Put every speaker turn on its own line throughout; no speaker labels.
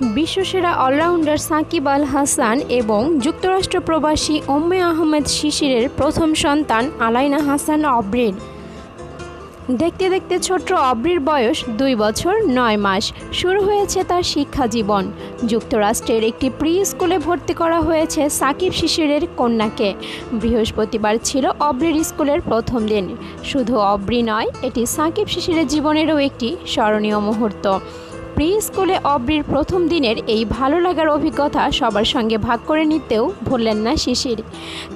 বিশ্বসেরা allrounder Shakib Al Hasan এবং যুক্তরাষ্ট্র প্রবাসী ওম্মে আহমেদ শিশিরের প্রথম সন্তান আলাইনা হাসান অব্রির। দেখতে দেখতে ছোট্ট অব্রির বয়স দুই বছর নয় মাস। শুরু হয়েছে তার শিক্ষা জীবন। যুক্তরাষ্ট্রের একটি প্রি স্কুলে ভর্তি করা হয়েছে সাকিব শিশিরের কন্যাকে। বৃহস্পতিবার ছিল অব্রির স্কুলের প্রথম দিন। শুধু অব্রি নয়, এটি সাকিব শিশিরের জীবনেরও একটি স্মরণীয় মুহূর্ত। প্রি স্কুলে অব্রির প্রথম দিনের এই ভালো লাগার অভিজ্ঞতা সবার সঙ্গে ভাগ করে নিতেও ভুললেন না শিশির।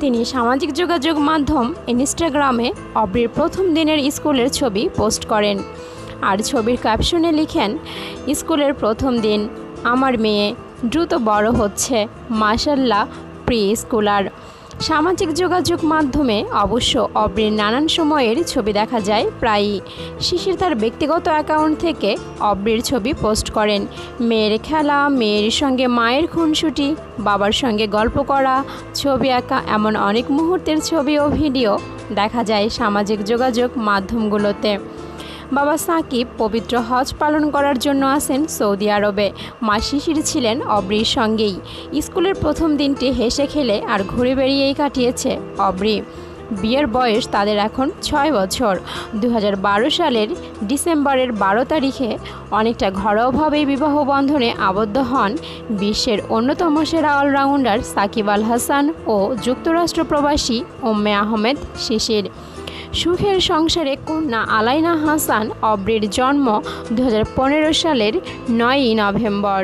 তিনি সামাজিক যোগাযোগ মাধ্যম ইনস্টাগ্রামে অব্রির প্রথম দিনের স্কুলের ছবি পোস্ট করেন। আর ছবির ক্যাপশনে লিখেন, স্কুলের প্রথম দিন, আমার মেয়ে দ্রুত বড় হচ্ছে মাসাল্লাহ প্রি স্কুলার সামাজিক যোগাযোগ মাধ্যমে অবশ্য অব্রির নানান সময়ের ছবি দেখা যায়। প্রায়ই শিশির তার ব্যক্তিগত অ্যাকাউন্ট থেকে অব্রির ছবি পোস্ট করেন। মেয়ের খেলা, মেয়ের সঙ্গে মায়ের খুনসুটি, বাবার সঙ্গে গল্প করা, ছবি আঁকা এমন অনেক মুহূর্তের ছবি ও ভিডিও দেখা যায় সামাজিক যোগাযোগ মাধ্যমগুলোতে। বাবা সাকিব পবিত্র হজ পালন করার জন্য আসেন সৌদি আরবে। মা শিশির ছিলেন অব্রির সঙ্গেই। স্কুলের প্রথম দিনটি হেসে খেলে আর ঘুরে বেরিয়েই কাটিয়েছে অব্রি। বিয়ের বয়স তাদের এখন ছয় বছর। দু হাজার বারো সালের ডিসেম্বরের বারো তারিখে অনেকটা ঘরোয়াভাবেই বিবাহ বন্ধনে আবদ্ধ হন বিশ্বের অন্যতম সেরা অলরাউন্ডার সাকিব আল হাসান ও যুক্তরাষ্ট্র প্রবাসী ওম্মে আহমেদ শিশির। সুখের সংসারে কন্যা আলাইনা হাসান অব্রির জন্ম দু হাজার পনেরো সালের নয়ই নভেম্বর।